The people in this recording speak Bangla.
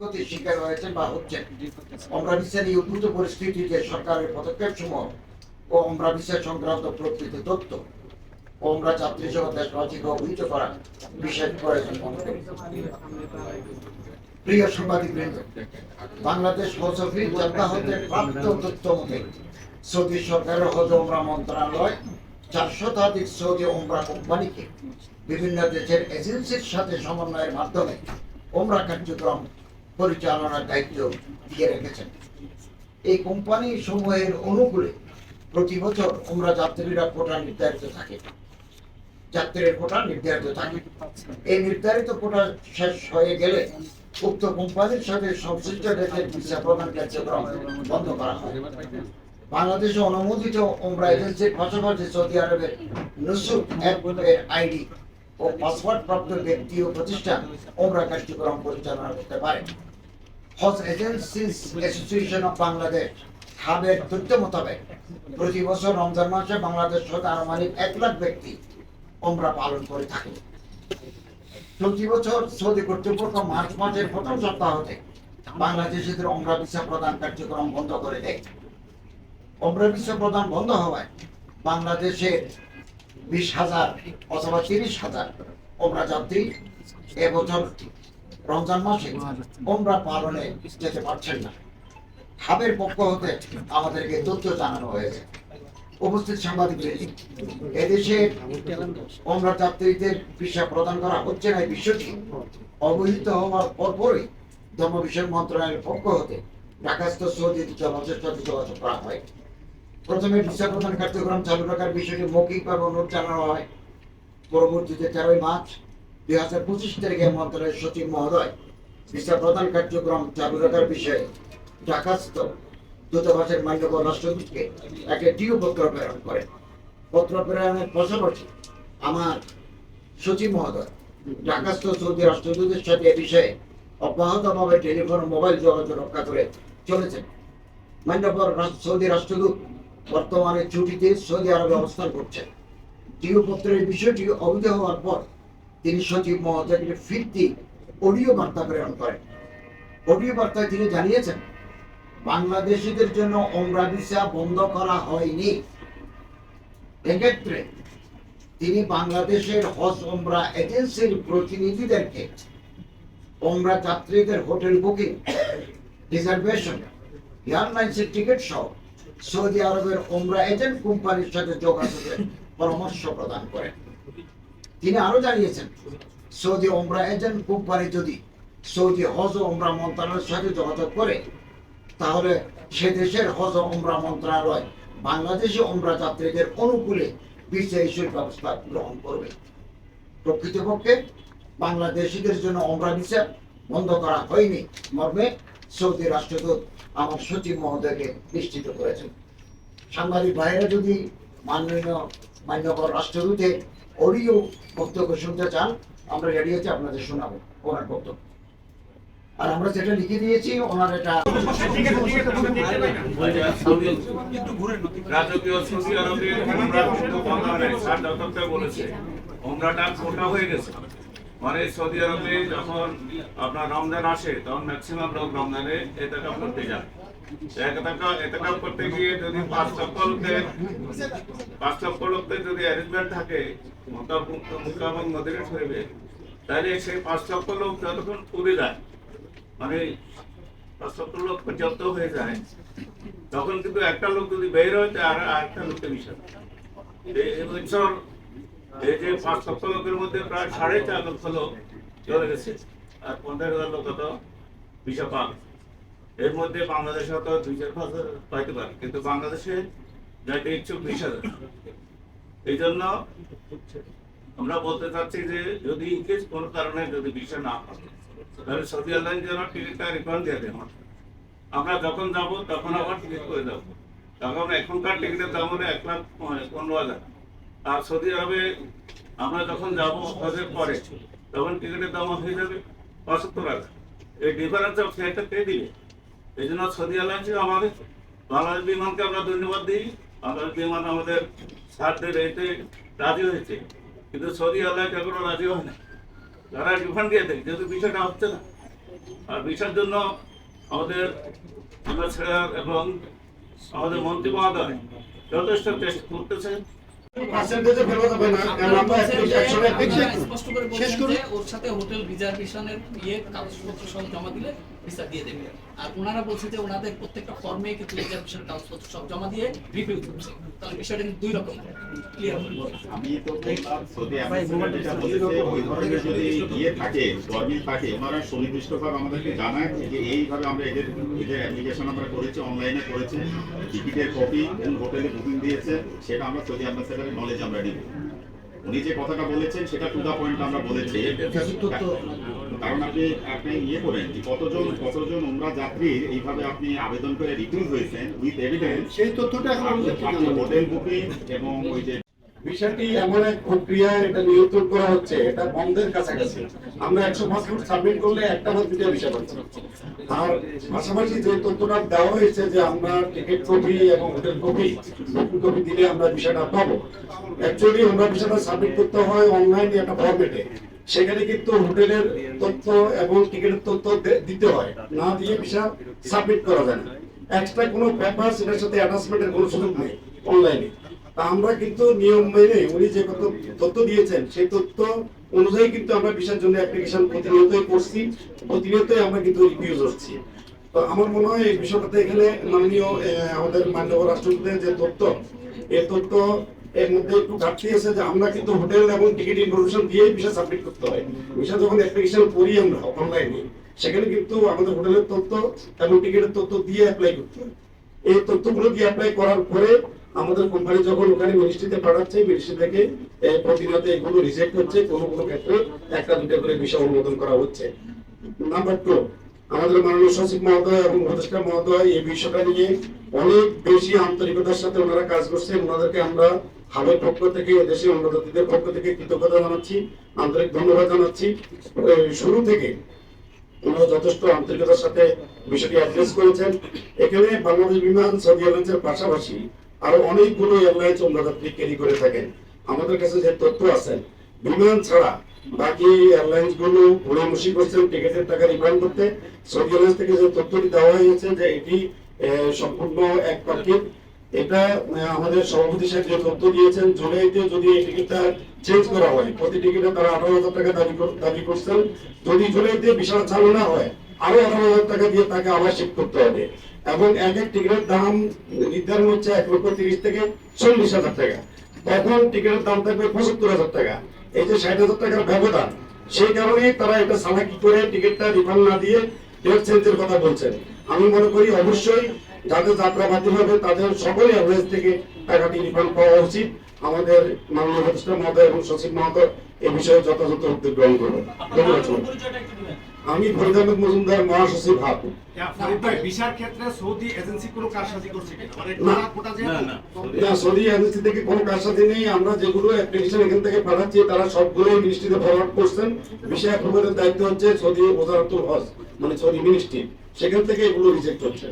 ক্ষতির শিকার হয়েছেন বা হচ্ছেন। আমরা এই উদ্ভূত সরকারের পদক্ষেপ সমূহ ও আমরা সংক্রান্ত প্রকৃত তথ্য। আমরা যাত্রী সহ দেশবাসীকে অবহিত করা বিশেষ প্রয়োজন প্রিয় সাংবাদিক বাংলাদেশ হতে প্রাপ্ত তথ্য মতে, সৌদি সরকারের হজ ওমরা মন্ত্রণালয় চারশো শতাধিক সৌদি ওমরা কোম্পানিকে বিভিন্ন দেশের এজেন্সির সাথে সমন্বয়ের মাধ্যমে ওমরা কার্যক্রম পরিচালনার দায়িত্ব দিয়ে রেখেছেন। এই কোম্পানি সমূহের অনুকূলে প্রতি বছর ওমরা যাত্রীরা কোটা নির্ধারিত থাকে। যাত্রীর কোটা নির্ধারিত থাকে। এই নির্ধারিত কোটা শেষ হয়ে গেলে উক্ত কোম্পানির সাথে সংশ্লিষ্ট দেশের ভিসা প্রদান কার্যক্রম বন্ধ করা হয়। বাংলাদেশে অনুমোদিত ওমরা এজেন্সির পাশাপাশি সৌদি আরবের নুসুক এর আইডি ও পাসওয়ার্ড প্রাপ্ত ব্যক্তি ও প্রতিষ্ঠান ওমরা কার্যক্রম পরিচালনা করতে পারে। Hajj agencies association of Bangladesh হাবের তথ্য মোতাবেক প্রতি বছর রমজান মাসে বাংলাদেশ সহ আনুমানিক এক লাখ ব্যক্তি ওমরা পালন করে থাকে। চলতি বছর সৌদি কর্তৃপক্ষ মার্চ মাসের প্রথম সপ্তাহ হতে বাংলাদেশিদের ওমরা ভিসা প্রদান কার্যক্রম বন্ধ করে দেয়। ওমরা ভিসা প্রদান বন্ধ হওয়ায় বাংলাদেশের বিশ হাজার অথবা তিরিশ হাজার ওমরা যাত্রী এবছর রমজান মাসে ওমরা পালনে যেতে পারছেন না। হাবের পক্ষ হতে আমাদেরকে তথ্য জানানো হয়েছে। উপস্থিত সাংবাদিক এদেশে ওমরা যাত্রীদের ভিসা প্রদান করা হচ্ছে না, এই বিষয়টি অবহিত হওয়ার পরপরই ধর্ম বিষয় মন্ত্রণালয়ের পক্ষ হতে ঢাকাস্থ সৌদি সাথে যোগাযোগ করা হয়। প্রথমে ভিসা প্রদান কার্যক্রম চালু রাখার বিষয়টি মৌখিকভাবে অনুরোধ জানানো হয়। পরবর্তীতে তেরোই মার্চ দুই হাজার পঁচিশ তারিখে মন্ত্রণালয়ের সচিব মহোদয় ভিসা প্রদান কার্যক্রম চালু রাখার বিষয়ে ঢাকাস্থ দূতাবাসের মান্যবর রাষ্ট্রদূতকে একটা ডিও পত্র প্রেরণ করেন। পত্র প্রেরণের পাশাপাশি আমার সচিব মহোদয় ঢাকাস্থ সৌদি রাষ্ট্রদূতের সাথে এ বিষয়ে অব্যাহতভাবে টেলিফোন মোবাইল যোগাযোগ রক্ষা করে চলেছেন। মান্যবর রাজ- সৌদি রাষ্ট্রদূত বর্তমানে ছুটিতে সৌদি আরবে অবস্থান করছেন। ডিও পত্রের বিষয়টি অবৈধ হওয়ার পর তিনি সচিব মহোদয়কে ফিরতি অডিও বার্তা প্রেরণ করেন। অডিও বার্তায় তিনি জানিয়েছেন, বাংলাদেশিদের জন্য ওমরা ভিসা বন্ধ করা হয়নি। এক্ষেত্রে তিনি বাংলাদেশের হজ ওমরা এজেন্সির প্রতিনিধিদেরকে, ওমরা যাত্রীদের হোটেল বুকিং, রিজার্ভেশন, এয়ারলাইন্সের টিকিট সহ সৌদি আরবের ওমরা এজেন্ট কোম্পানির সাথে যোগাযোগের পরামর্শ প্রদান করেন। তিনি আরও জানিয়েছেন, সৌদি ওমরা এজেন্ট কোম্পানি যদি সৌদি হজ ওমরা মন্ত্রণালয়ের সাথে যোগাযোগ করে, তাহলে সে দেশের হজ ওমরা মন্ত্রণালয় বাংলাদেশি ওমরা যাত্রীদের অনুকূলে ভিসা ইস্যুর ব্যবস্থা গ্রহণ করবে। প্রকৃতপক্ষে বাংলাদেশিদের জন্য ওমরা ভিসা বন্ধ করা হয়নি মর্মে সৌদি রাষ্ট্রদূত আমার সচিব মহোদয়কে নিশ্চিত করেছেন। সাংবাদিক ভাইয়েরা যদি মাননীয় মান্যবর রাষ্ট্রদূতের অডিও বক্তব্য শুনতে চান আমরা রেডি আছি আপনাদের শোনাবো ওনার বক্তব্য। আর আমরা যেটা লিখে দিয়েছি, ওনার এটা খোটা হয়ে গেছে। মানে সৌদি আরবে যখন আপনার রমজান আসে, তখন ম্যাক্সিমাম লোক রমজানে এতেকাপ করতে যায় যদি হয়ে যায় তখন কিন্তু একটা লোক যদি বের হয় আর আরেকটা লোককে মিশে এই যে পাঁচ লক্ষ লোকের মধ্যে প্রায় সাড়ে চার লক্ষ লোক চলে গেছে। আর পঞ্চাশ হাজার লোক তো ভিসা পান এর মধ্যে বাংলাদেশে হয়তো দুই চার পাঁচ হাজার পাইতে পারে, কিন্তু বাংলাদেশে যাইতে ইচ্ছুক বিশ হাজার। এই জন্য আমরা বলতে চাচ্ছি যে যদি ইনকেস কোনো কারণে যদি ভিসা না পায়, তাহলে সৌদি আরবের জন্য টিকিটটা রিফান্ড দিয়ে হয়। আমরা যখন যাব, তখন আবার টিকিট করে দেবো তখন এখনকার টিকিটের দাম হলো এক লাখ পনেরো হাজার। আর সৌদি আরবে আমরা যখন যাব হজের পরে, তখন টিকিটের দাম হয়ে যাবে পঁচাত্তর হাজার। এই ডিফারেন্স অফ পেয়ে দিবে? এই জন্য সৌদি এয়ারলাইন্স আমাদের বাংলাদেশ বিমানকে আমরা ধন্যবাদ দিই। বাংলাদেশ বিমান আমাদের সারদের এতে রাজি হয়েছে। কিন্তু সৌদি এয়ারলাইন্স এখনও রাজি হয় না। তারা রিফান্ড দিয়ে দেয় যেহেতু বিষয়টা হচ্ছে না। আর ভিসার জন্য আমাদের আমরা ছেড়ে এবং আমাদের মন্ত্রী মহোদয় যথেষ্ট চেষ্টা করতেছে স্পষ্ট করে ওর সাথে হোটেল রিজার্ভেশনের ইয়ে কাগজপত্র সব জমা দিলে ভিসা দিয়ে দেবে। আর ওনারা বলছে যে ওনাদের প্রত্যেকটা ফর্মে কিন্তু রিজার্ভেশন কাগজপত্র সব জমা দিয়ে রিভিউ করছে তাহলে বিষয়টা কিন্তু দুই রকম ক্লিয়ার আমি তো সৌদি যেটা বলেছে ওই ধরনের যদি ইয়ে থাকে গরমিল থাকে ওনারা সুনির্দিষ্টভাবে আমাদেরকে জানায় যে এইভাবে আমরা এদের অ্যাপ্লিকেশন আমরা করেছি অনলাইনে করেছে টিকিটের কপি কোন হোটেলে বুকিং দিয়েছে সেটা আমরা সৌদি অ্যাম্বাসেডারের নলেজ আমরা নিব উনি যে কথাটা বলেছেন সেটা টু দা পয়েন্ট আমরা বলেছি। কারণ আপনি আপনি ইয়ে করেন যে কতজন কতজন উমরা যাত্রী এইভাবে আপনি আবেদন করে রিফিউজ হয়েছেন উইথ এভিডেন্স সেই তথ্যটা এখন আমাদের। হোটেল বুকিং এবং ওই যে বিষয়টি এমন এক প্রক্রিয়া এটা নিয়ন্ত্রণ করা হচ্ছে এটা বন্ধের কাছাকাছি। আমরা একশো পাসপোর্ট সাবমিট করলে একটা বা দুটো বিষয় পাচ্ছি। আর পাশাপাশি যে তথ্যটা দেওয়া হয়েছে যে আমরা টিকিট কপি এবং হোটেল কপি বুকিং কপি দিলে আমরা বিষয়টা পাবো। অ্যাকচুয়ালি আমরা বিষয়টা সাবমিট করতে হয় অনলাইনে একটা ফরম্যাটে সেখানে কিন্তু হোটেলের তথ্য এবং টিকিটের তথ্য দিতে হয়। না দিয়ে বিষয় সাবমিট করা যায় না। এক্সট্রা কোনো পেপার সেটার সাথে অ্যাটাচমেন্টের কোনো সুযোগ নেই অনলাইনে আমরা কিন্তু নিয়ম মেনে উনি যে কত তথ্য দিয়েছেন, সেই তথ্য অনুযায়ী কিন্তু আমরা ভিসার জন্য অ্যাপ্লিকেশন প্রতিনিয়তই করছি, প্রতিনিয়তই আমরা কিন্তু রিভিউজ হচ্ছি তো আমার মনে হয় এই বিষয়টাতে এখানে মাননীয় আমাদের মাননীয় রাষ্ট্রপতির যে তথ্য এই তথ্য এর মধ্যে একটু ঘাটতি আছে যে আমরা কিন্তু হোটেল এবং টিকিট ইনফরমেশন দিয়ে সাবমিট করতে হয়। যখন অ্যাপ্লিকেশন করি আমরা অনলাইনে সেখানে কিন্তু আমাদের হোটেলের তথ্য এবং টিকিটের তথ্য দিয়ে অ্যাপ্লাই করতে হয়। এই তথ্যগুলো দিয়ে অ্যাপ্লাই করার পরে আমাদের কোম্পানি যখন ওখানে মিনিস্ট্রিতে পাঠাচ্ছে মিনিস্ট্রি থেকে প্রতিনিয়ত এগুলো রিজেক্ট হচ্ছে। কোনো কোনো ক্ষেত্রে একটা দুটো করে বিষয় অনুমোদন করা হচ্ছে। নাম্বার টু আমাদের মাননীয় সচিব মহোদয় এবং উপদেষ্টা মহোদয় এই বিষয়টা নিয়ে অনেক বেশি আন্তরিকতার সাথে ওনারা কাজ করছেন। ওনাদেরকে আমরা হাবের পক্ষ থেকে এদেশে অন্নদাতাদের পক্ষ থেকে কৃতজ্ঞতা জানাচ্ছি, আন্তরিক ধন্যবাদ জানাচ্ছি। শুরু থেকে ওনারা যথেষ্ট আন্তরিকতার সাথে বিষয়টি অ্যাড্রেস করেছেন। এখানে বাংলাদেশ বিমান সৌদি এয়ারলাইন্সের পাশাপাশি আরও অনেকগুলো এয়ারলাইন্স যাত্রী ক্যারি করে থাকেন। আমাদের কাছে যে তথ্য আছে, বিমান ছাড়া বাকি এয়ারলাইন্সগুলো ঘুরেমুশি করছেন টিকিটের টাকা রিফান্ড করতে। সৌদি এয়ারলাইন্স থেকে যে তথ্যটি দেওয়া হয়েছে যে এটি সম্পূর্ণ এক পাক্ষিক এটা আমাদের সভাপতি সাহেব যে তথ্য দিয়েছেন, জুলাইতে যদি এই টিকিটটা চেঞ্জ করা হয়, প্রতি টিকিটে তারা আঠারো হাজার টাকা দাবি দাবি করছেন। যদি জুলাইতে বিশাল চালু না হয়, আরও আঠারো হাজার টাকা দিয়ে তাকে আবার শিফট করতে হবে। এবং এক এক টিকিটের দাম নির্ধারণ হচ্ছে এক লক্ষ তিরিশ থেকে চল্লিশ হাজার টাকা। তখন টিকিটের দাম থাকবে পঁচাত্তর হাজার টাকা। এই যে ষাট হাজার টাকার ব্যবধান, সেই কারণেই তারা এটা সালাকি করে টিকিটটা রিফান্ড না দিয়ে ডেট চেঞ্জের কথা বলছেন। আমি মনে করি অবশ্যই যাদের যাত্রা বাতিল হবে, তাদের সকলে অ্যাভারেজ থেকে টাকাটি রিফান্ড পাওয়া উচিত। আমাদের মাননীয় মহোদয় এবং সচিব মহোদয় এ বিষয়ে যথাযথ উদ্যোগ গ্রহণ করবেন। ধন্যবাদ। আমি ফরিদ আহমেদ মজুমদার মহাসচিব হাত। ভিসার ক্ষেত্রে সৌদি এজেন্সি কোনো কারসাজি করছে মানে না। তারা কোটা যেহেতু না, না। না সৌদি এজেন্সি থেকে কোনো কারসাজি নেই। আমরা যেগুলো অ্যাপ্লিকেশন এখান থেকে পাঠাচ্ছি তারা সবগুলোই মিনিস্ট্রিতে ফরওয়ার্ড করছেন। বিষয় অ্যাপ্রুভালের দায়িত্ব হচ্ছে সৌদি ওজারাতুল হজ মানে সৌদি মিনিস্ট্রি সেখান থেকে এগুলো রিজেক্ট হচ্ছে।